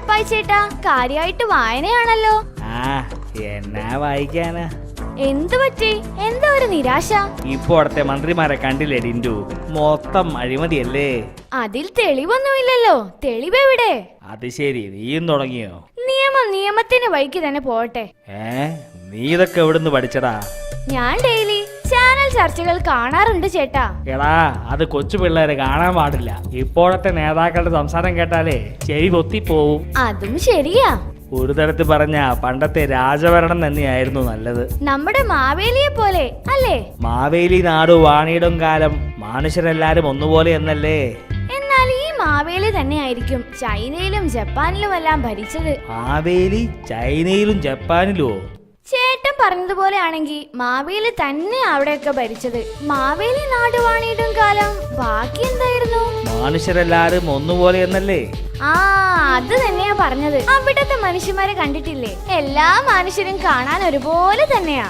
പാപ്പായി ചേട്ടാ. കാര്യായിട്ട് വായനയാണല്ലോ. ആ എന്നാ വായിക്കാനാ. എന്തു പറ്റി? എന്താ ഒരു നിരാശ? ഇപ്പൊ അവിടത്തെ മന്ത്രിമാരെ കണ്ടില്ലേ ഡിൻഡു മൊത്തം അഴിമതിയല്ലേ? അതിൽ തെളിവൊന്നുമില്ലല്ലോ. തെളിവെവിടെ? അത് ശരി നീയും തുടങ്ങിയോ? നിയമം നിയമത്തിന് വഴിക്ക് തന്നെ പോട്ടെ ഏ നീ ഇതൊക്കെ എവിടുന്ന് പഠിച്ചടാ? ഞാൻ ഡെയിലി ചാനൽ ചർച്ചകൾ കാണാറുണ്ട് ചേട്ടാ. എടാ അത് കൊച്ചു പിള്ളേരെ കാണാൻ പാടില്ല. ഇപ്പോഴത്തെ നേതാക്കളുടെ സംസാരം കേട്ടാലേ ചെവി പൊത്തിപ്പോവും അതും ശരിയാ. ഒരു തരത്തിൽ പറഞ്ഞ പണ്ടത്തെ രാജഭരണം തന്നെയായിരുന്നു നല്ലത്. നമ്മുടെ മാവേലിയെ പോലെ അല്ലേ? മാവേലി നാടു വാണിയിടും കാലം മനുഷ്യരെല്ലാരും ഒന്നുപോലെ എന്നല്ലേ? എന്നാൽ ഈ മാവേലി തന്നെയായിരിക്കും ചൈനയിലും ജപ്പാനിലും എല്ലാം ഭരിച്ചത്. മാവേലി ചൈനയിലും ജപ്പാനിലുമോ ചേട്ടൻ പറഞ്ഞതുപോലെ ആണെങ്കിൽ മാവേലി തന്നെ അവിടെയൊക്കെ ഭരിച്ചത്. മാവേലി നാടുവാണിയിടും കാലം. ബാക്കി എന്തായിരുന്നു? മനുഷ്യരെല്ലാരും ഒന്നുപോലെ എന്നല്ലേ? ആ അത് തന്നെയാ പറഞ്ഞത്. അവിടത്തെ മനുഷ്യന്മാരെ കണ്ടിട്ടില്ലേ? എല്ലാ മനുഷ്യരും കാണാൻ ഒരുപോലെ തന്നെയാ.